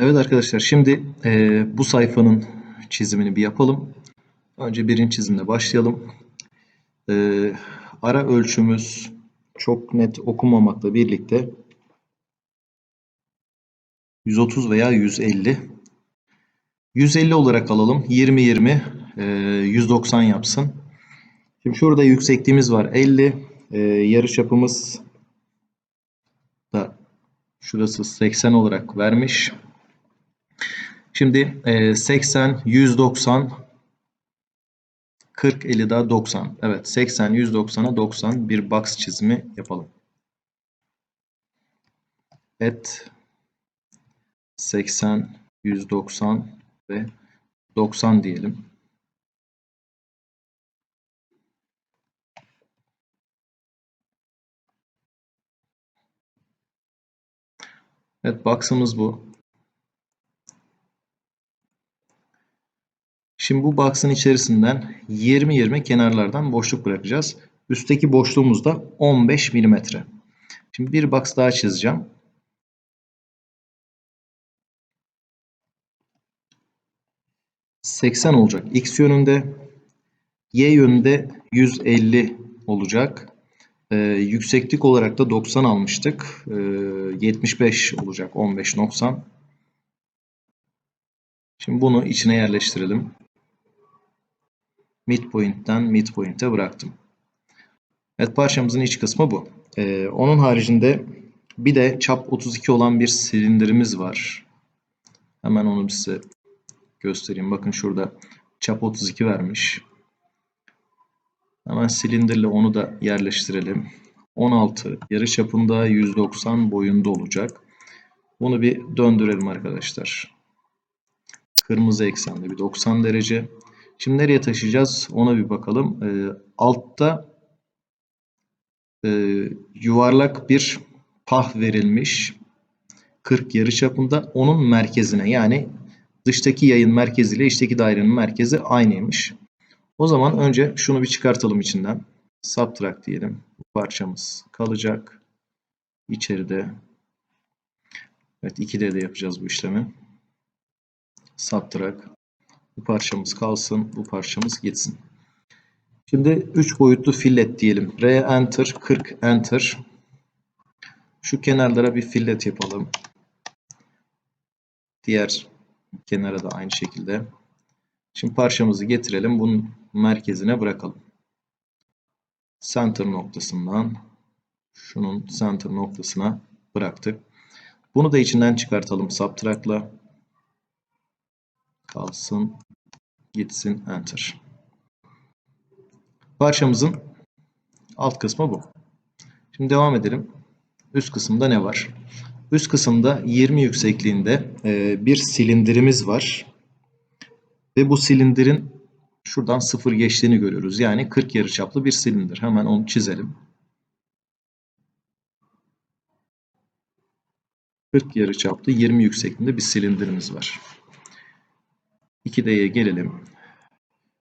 Evet arkadaşlar şimdi e, bu sayfanın çizimini bir yapalım. Önce birinci çizimle başlayalım. E, ara ölçümüz çok net okumamakla birlikte 130 veya 150. 150 olarak alalım. 20-20 e, 190 yapsın. Şimdi şurada yüksekliğimiz var 50. E, yarıçapımız da şurası 80 olarak vermiş. Şimdi e, 80, 190, 40, 50 daha 90. Evet 80, 190'a 90 bir box çizimi yapalım. Et 80, 190 ve 90 diyelim. Evet box'ımız bu. Şimdi bu box'ın içerisinden 20-20 kenarlardan boşluk bırakacağız. Üstteki boşluğumuz da 15 mm. Şimdi bir box daha çizeceğim. ...80 olacak x yönünde. Y yönünde 150 olacak. Ee, yükseklik olarak da 90 almıştık. Ee, 75 olacak 15-90. Şimdi bunu içine yerleştirelim midpoint'ten midpoint'e bıraktım. Evet parçamızın iç kısmı bu. Ee, onun haricinde bir de çap 32 olan bir silindirimiz var. Hemen onu size göstereyim. Bakın şurada çap 32 vermiş. Hemen silindirle onu da yerleştirelim. 16 yarı çapında 190 boyunda olacak. Bunu bir döndürelim arkadaşlar. Kırmızı eksende bir 90 derece. Şimdi nereye taşıyacağız ona bir bakalım. E, altta e, yuvarlak bir pah verilmiş. 40 yarı çapında onun merkezine yani dıştaki yayın merkezi ile içteki dairenin merkezi aynıymış. O zaman önce şunu bir çıkartalım içinden. Subtract diyelim. Bu parçamız kalacak. İçeride. Evet 2D de yapacağız bu işlemi. Subtract. Bu parçamız kalsın. Bu parçamız gitsin. Şimdi 3 boyutlu fillet diyelim. R enter 40 enter. Şu kenarlara bir fillet yapalım. Diğer kenara da aynı şekilde. Şimdi parçamızı getirelim. Bunun merkezine bırakalım. Center noktasından şunun center noktasına bıraktık. Bunu da içinden çıkartalım subtract'la. Kalsın gitsin enter. Parçamızın alt kısmı bu. Şimdi devam edelim. Üst kısımda ne var? Üst kısımda 20 yüksekliğinde e, bir silindirimiz var. Ve bu silindirin şuradan sıfır geçtiğini görüyoruz. Yani 40 yarıçaplı bir silindir. Hemen onu çizelim. 40 yarıçaplı 20 yüksekliğinde bir silindirimiz var. 2D'ye gelelim.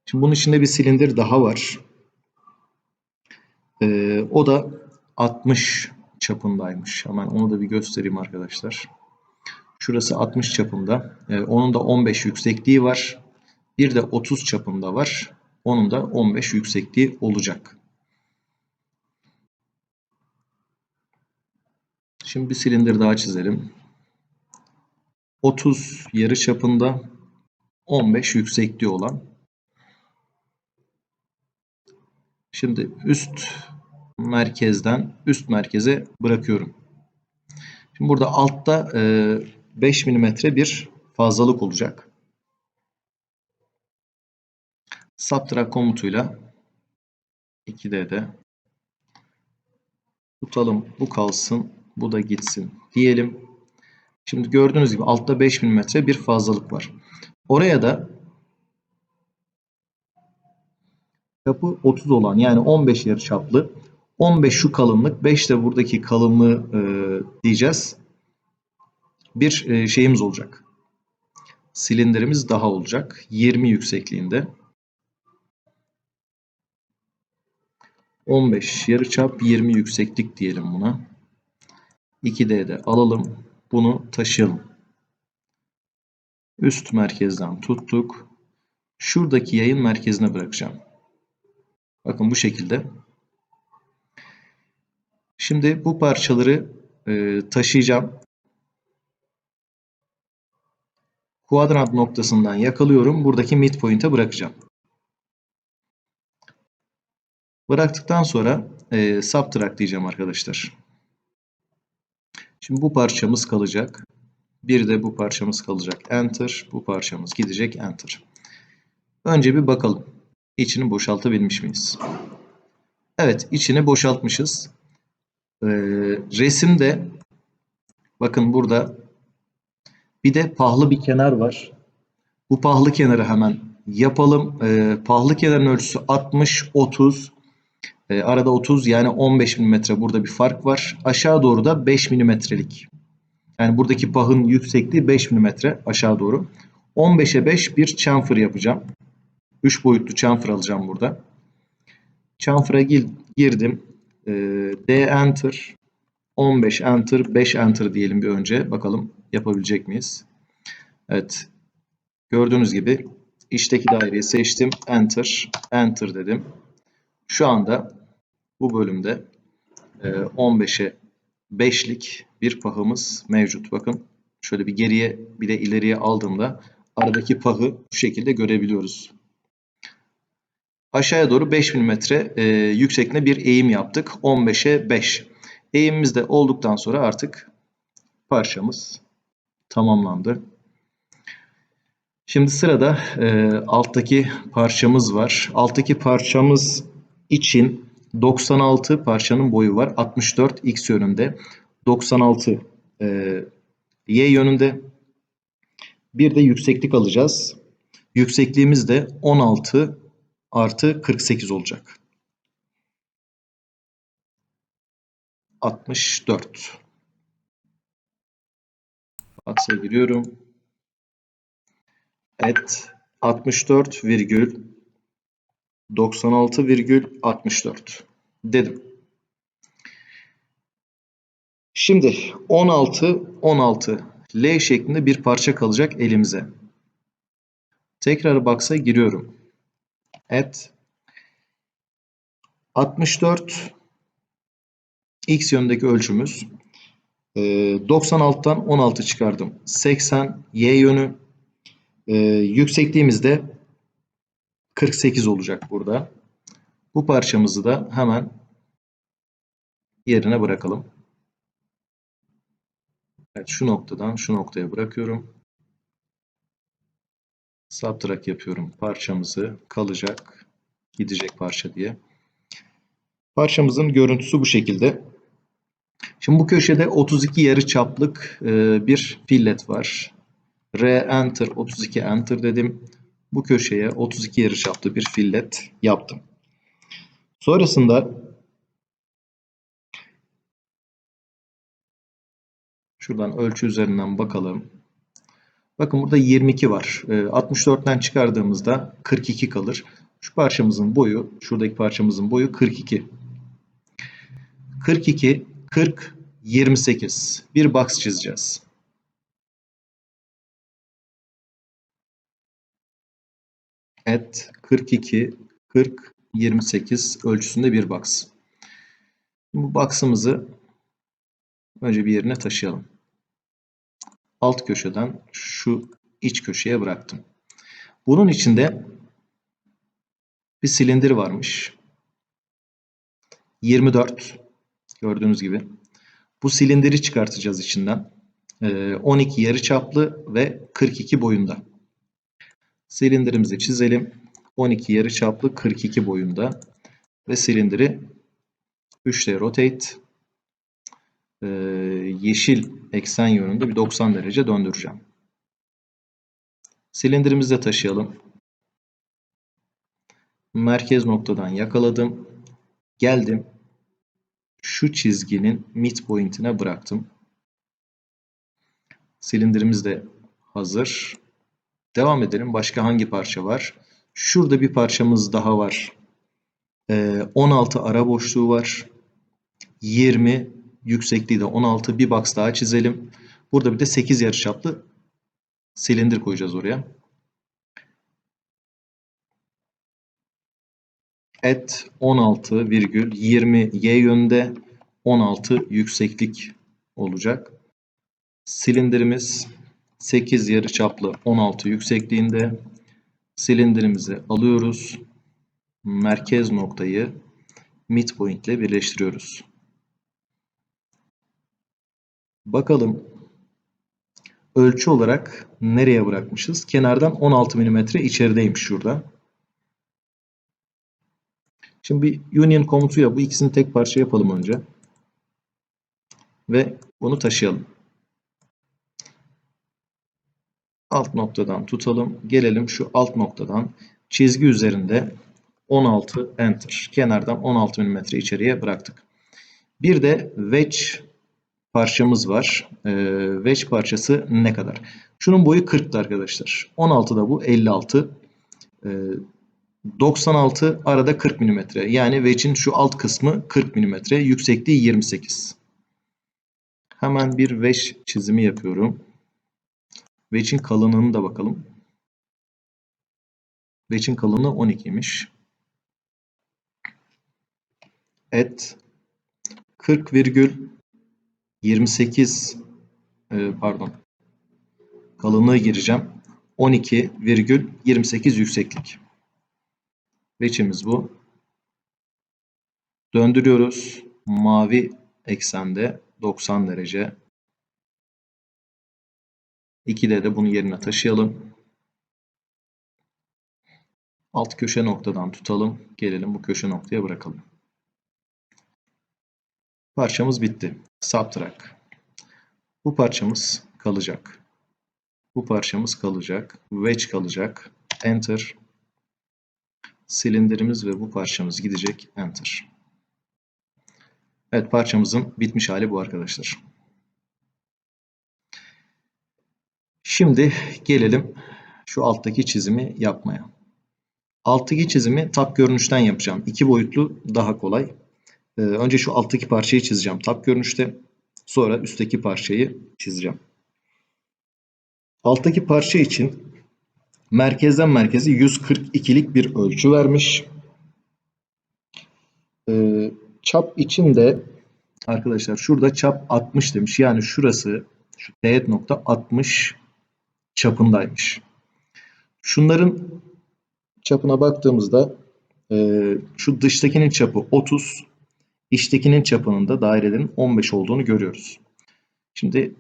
Şimdi bunun içinde bir silindir daha var. Ee, o da 60 çapındaymış. Hemen onu da bir göstereyim arkadaşlar. Şurası 60 çapında. Ee, onun da 15 yüksekliği var. Bir de 30 çapında var. Onun da 15 yüksekliği olacak. Şimdi bir silindir daha çizelim. 30 yarı çapında 15 yüksekliği olan. Şimdi üst merkezden üst merkeze bırakıyorum. Şimdi burada altta 5 mm bir fazlalık olacak. Subtract komutuyla 2D'de tutalım bu kalsın bu da gitsin diyelim. Şimdi gördüğünüz gibi altta 5 mm bir fazlalık var. Oraya da çapı 30 olan yani 15 yarı çaplı 15 şu kalınlık 5 de buradaki kalınlığı e, diyeceğiz. Bir e, şeyimiz olacak. Silindirimiz daha olacak. 20 yüksekliğinde. 15 yarıçap 20 yükseklik diyelim buna. 2D'de alalım. Bunu taşıyalım. Üst merkezden tuttuk. Şuradaki yayın merkezine bırakacağım. Bakın bu şekilde. Şimdi bu parçaları e, taşıyacağım. Kuadrant noktasından yakalıyorum. Buradaki midpoint'e bırakacağım. Bıraktıktan sonra e, subtract diyeceğim arkadaşlar. Şimdi bu parçamız kalacak. Bir de bu parçamız kalacak. Enter. Bu parçamız gidecek. Enter. Önce bir bakalım. İçini boşaltabilmiş miyiz? Evet, içini boşaltmışız. Ee, resimde bakın burada bir de pahlı bir kenar var. Bu pahlı kenarı hemen yapalım. Ee, pahlı kenarın ölçüsü 60, 30. Ee, arada 30 yani 15 mm burada bir fark var. Aşağı doğru da 5 mm'lik. Yani buradaki pahın yüksekliği 5 mm aşağı doğru. 15'e 5 bir chamfer yapacağım. 3 boyutlu chamfer alacağım burada. Chamfer'a girdim. Ee, D enter. 15 enter. 5 enter diyelim bir önce. Bakalım yapabilecek miyiz? Evet. Gördüğünüz gibi içteki daireyi seçtim. Enter. Enter dedim. Şu anda bu bölümde 15'e 5'lik bir pahımız mevcut. Bakın şöyle bir geriye bir de ileriye aldığımda aradaki pahı bu şekilde görebiliyoruz. Aşağıya doğru 5 mm e, yüksekliğinde bir eğim yaptık. 15'e 5. Eğimimiz de olduktan sonra artık parçamız tamamlandı. Şimdi sırada e, alttaki parçamız var. Alttaki parçamız için 96 parçanın boyu var. 64 x yönünde. 96 e, y yönünde. Bir de yükseklik alacağız. Yüksekliğimiz de 16 artı 48 olacak. 64. Atsa giriyorum. Et 64 virgül 96 virgül 64 dedim. Şimdi 16 16 L şeklinde bir parça kalacak elimize. Tekrar box'a giriyorum. Et 64 x yönündeki ölçümüz 96'tan e, 16 çıkardım. 80 y yönü e, yüksekliğimiz de 48 olacak burada. Bu parçamızı da hemen yerine bırakalım. Evet, şu noktadan şu noktaya bırakıyorum. Subtract yapıyorum parçamızı kalacak gidecek parça diye. Parçamızın görüntüsü bu şekilde. Şimdi bu köşede 32 yarı çaplık e, bir fillet var. R enter 32 enter dedim. Bu köşeye 32 yarı çaplı bir fillet yaptım. Sonrasında şuradan ölçü üzerinden bakalım. Bakın burada 22 var. 64'ten ee, çıkardığımızda 42 kalır. Şu parçamızın boyu, şuradaki parçamızın boyu 42. 42, 40, 28. Bir box çizeceğiz. Et 42, 40, 28 ölçüsünde bir box. Bu box'ımızı önce bir yerine taşıyalım alt köşeden şu iç köşeye bıraktım. Bunun içinde bir silindir varmış. 24 gördüğünüz gibi. Bu silindiri çıkartacağız içinden. 12 ee, yarı çaplı ve 42 boyunda. Silindirimizi çizelim. 12 yarı çaplı 42 boyunda ve silindiri 3D rotate e, yeşil eksen yönünde bir 90 derece döndüreceğim. Silindirimizi de taşıyalım. Merkez noktadan yakaladım. Geldim. Şu çizginin midpoint'ine bıraktım. Silindirimiz de hazır. Devam edelim. Başka hangi parça var? Şurada bir parçamız daha var. Ee, 16 ara boşluğu var. 20 Yüksekliği de 16. Bir box daha çizelim. Burada bir de 8 yarıçaplı silindir koyacağız oraya. Et 16,20 y yönünde 16 yükseklik olacak. Silindirimiz 8 yarıçaplı 16 yüksekliğinde. Silindirimizi alıyoruz. Merkez noktayı midpoint ile birleştiriyoruz. Bakalım ölçü olarak nereye bırakmışız? Kenardan 16 mm içerideymiş şurada. Şimdi bir union komutuyla bu ikisini tek parça yapalım önce. Ve bunu taşıyalım. Alt noktadan tutalım. Gelelim şu alt noktadan çizgi üzerinde 16 enter. Kenardan 16 mm içeriye bıraktık. Bir de wedge parçamız var. Ee, wedge parçası ne kadar? Şunun boyu 40'tı arkadaşlar. 16 da bu 56. Ee, 96 arada 40 mm. Yani wedge'in şu alt kısmı 40 mm. Yüksekliği 28. Hemen bir wedge çizimi yapıyorum. Wedge'in kalınlığını da bakalım. Wedge'in kalınlığı 12'ymiş. Et 40,28 e, pardon kalınlığı gireceğim. 12,28 yükseklik. Wedge'imiz bu. Döndürüyoruz. Mavi eksende 90 derece. 2'de de bunu yerine taşıyalım. Alt köşe noktadan tutalım. Gelelim bu köşe noktaya bırakalım. Parçamız bitti. Subtract. Bu parçamız kalacak. Bu parçamız kalacak. Wedge kalacak. Enter. Silindirimiz ve bu parçamız gidecek. Enter. Evet parçamızın bitmiş hali bu arkadaşlar. Şimdi gelelim şu alttaki çizimi yapmaya. Alttaki çizimi tap görünüşten yapacağım. İki boyutlu daha kolay. Ee, önce şu alttaki parçayı çizeceğim tap görünüşte. Sonra üstteki parçayı çizeceğim. Alttaki parça için merkezden merkeze 142'lik bir ölçü vermiş. Ee, çap için de arkadaşlar şurada çap 60 demiş. Yani şurası şu teğet nokta 60 çapındaymış. Şunların çapına baktığımızda e, şu dıştakinin çapı 30, içtekinin çapının da dairelerin 15 olduğunu görüyoruz. Şimdi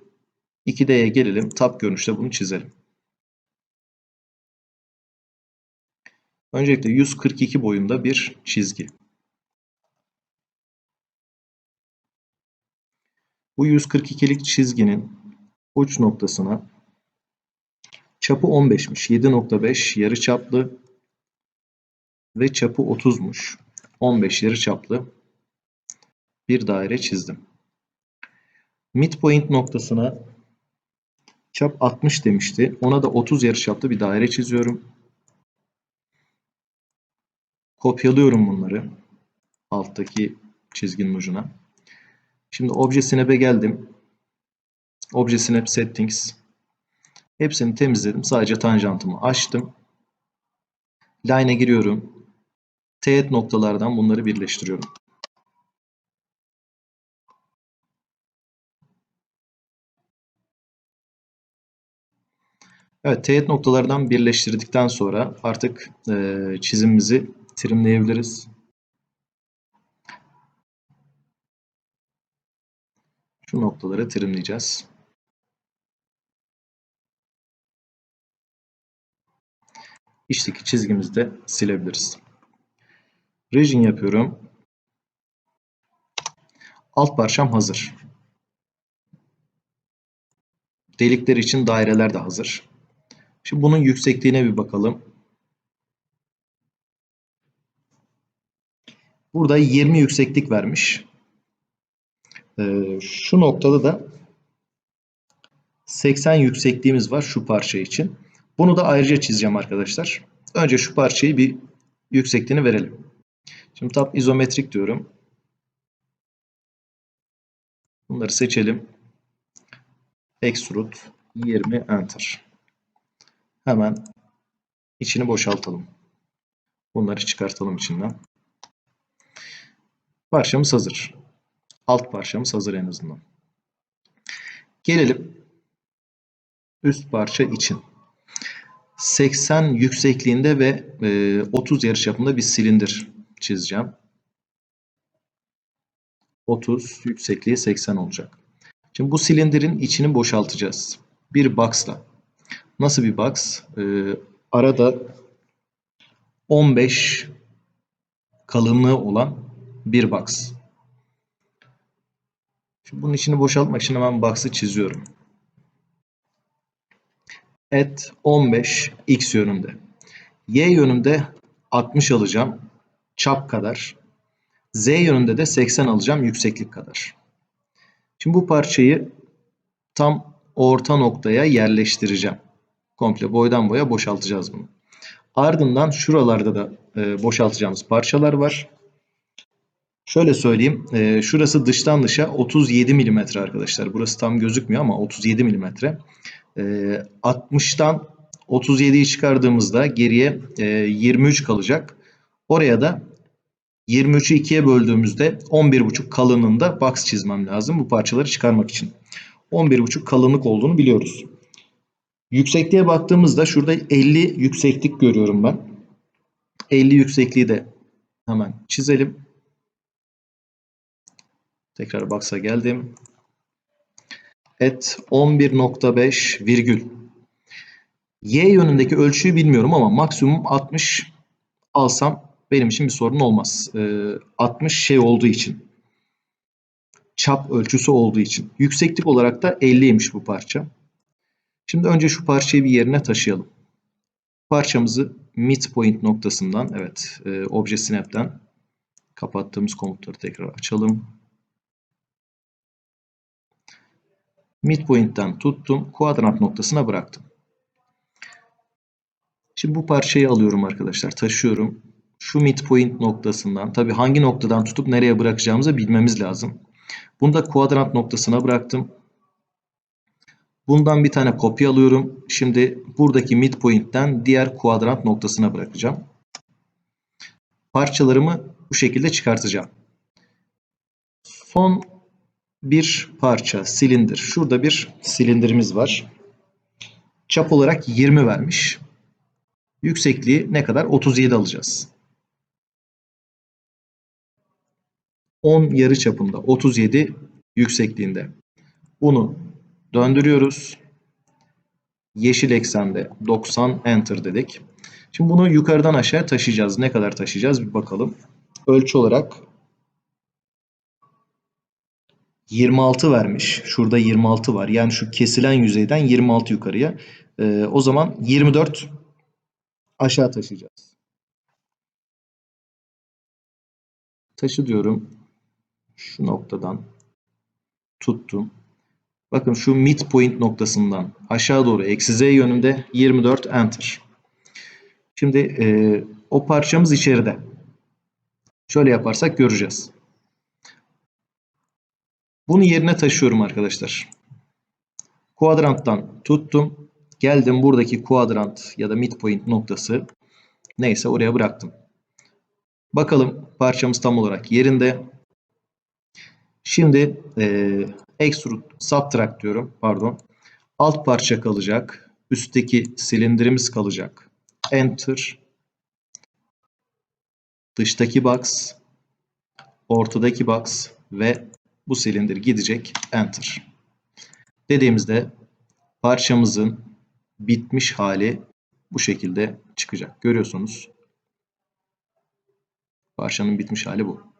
2D'ye gelelim. Tap görünüşte bunu çizelim. Öncelikle 142 boyunda bir çizgi. Bu 142'lik çizginin uç noktasına çapı 15'miş. 7.5 yarı çaplı ve çapı 30'muş. 15 yarı çaplı bir daire çizdim. Midpoint noktasına çap 60 demişti. Ona da 30 yarıçaplı bir daire çiziyorum. Kopyalıyorum bunları alttaki çizginin ucuna. Şimdi Obje Snap'e geldim. Obje Snap Settings. Hepsini temizledim. Sadece tanjantımı açtım. Line'e giriyorum. Teğet noktalardan bunları birleştiriyorum. Evet, teğet noktalardan birleştirdikten sonra artık e, çizimimizi trimleyebiliriz. Şu noktaları trimleyeceğiz. İçteki çizgimizi de silebiliriz. Region yapıyorum. Alt parçam hazır. Delikler için daireler de hazır. Şimdi bunun yüksekliğine bir bakalım. Burada 20 yükseklik vermiş. Ee, şu noktada da 80 yüksekliğimiz var şu parça için. Bunu da ayrıca çizeceğim arkadaşlar. Önce şu parçayı bir yüksekliğini verelim. Şimdi tab izometrik diyorum. Bunları seçelim. Extrude 20 enter. Hemen içini boşaltalım. Bunları çıkartalım içinden. Parçamız hazır. Alt parçamız hazır en azından. Gelelim üst parça için. 80 yüksekliğinde ve 30 yarıçapında bir silindir çizeceğim. 30 yüksekliği 80 olacak. Şimdi bu silindirin içini boşaltacağız. Bir box'la. Nasıl bir box? Ee, arada 15 kalınlığı olan bir box. Şimdi bunun içini boşaltmak için hemen box'ı çiziyorum. Et 15 x yönünde. Y yönünde 60 alacağım. Çap kadar. Z yönünde de 80 alacağım yükseklik kadar. Şimdi bu parçayı tam orta noktaya yerleştireceğim. Komple boydan boya boşaltacağız bunu. Ardından şuralarda da e, boşaltacağımız parçalar var. Şöyle söyleyeyim. E, şurası dıştan dışa 37 mm arkadaşlar. Burası tam gözükmüyor ama 37 mm. E, 60'tan 37'yi çıkardığımızda geriye e, 23 kalacak. Oraya da 23'ü 2'ye böldüğümüzde 11,5 kalınlığında box çizmem lazım bu parçaları çıkarmak için. 11,5 kalınlık olduğunu biliyoruz. Yüksekliğe baktığımızda şurada 50 yükseklik görüyorum ben. 50 yüksekliği de hemen çizelim. Tekrar box'a geldim. Et 11.5 virgül. Y yönündeki ölçüyü bilmiyorum ama maksimum 60 alsam benim için bir sorun olmaz. E, 60 şey olduğu için. Çap ölçüsü olduğu için. Yükseklik olarak da 50'ymiş bu parça. Şimdi önce şu parçayı bir yerine taşıyalım. Parçamızı midpoint noktasından, evet, e, obje snap'ten kapattığımız komutları tekrar açalım. Midpoint'ten tuttum, kuadrant noktasına bıraktım. Şimdi bu parçayı alıyorum arkadaşlar, taşıyorum şu midpoint noktasından tabi hangi noktadan tutup nereye bırakacağımızı bilmemiz lazım. Bunu da kuadrant noktasına bıraktım. Bundan bir tane kopya alıyorum. Şimdi buradaki midpoint'ten diğer kuadrant noktasına bırakacağım. Parçalarımı bu şekilde çıkartacağım. Son bir parça silindir. Şurada bir silindirimiz var. Çap olarak 20 vermiş. Yüksekliği ne kadar? 37 alacağız. 10 yarı çapında 37 yüksekliğinde. Bunu döndürüyoruz. Yeşil eksende 90 enter dedik. Şimdi bunu yukarıdan aşağı taşıyacağız. Ne kadar taşıyacağız bir bakalım. Ölçü olarak 26 vermiş. Şurada 26 var. Yani şu kesilen yüzeyden 26 yukarıya. Ee, o zaman 24 aşağı taşıyacağız. Taşı diyorum şu noktadan tuttum. Bakın şu midpoint noktasından aşağı doğru eksi z yönünde 24 enter. Şimdi e, o parçamız içeride. Şöyle yaparsak göreceğiz. Bunu yerine taşıyorum arkadaşlar. Kuadranttan tuttum. Geldim buradaki kuadrant ya da midpoint noktası neyse oraya bıraktım. Bakalım parçamız tam olarak yerinde. Şimdi e, extrude subtract diyorum. Pardon. Alt parça kalacak. Üstteki silindirimiz kalacak. Enter. Dıştaki box. Ortadaki box. Ve bu silindir gidecek. Enter. Dediğimizde parçamızın bitmiş hali bu şekilde çıkacak. Görüyorsunuz. Parçanın bitmiş hali bu.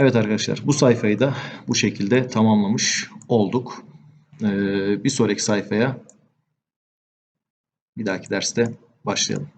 Evet arkadaşlar bu sayfayı da bu şekilde tamamlamış olduk. Ee, bir sonraki sayfaya bir dahaki derste başlayalım.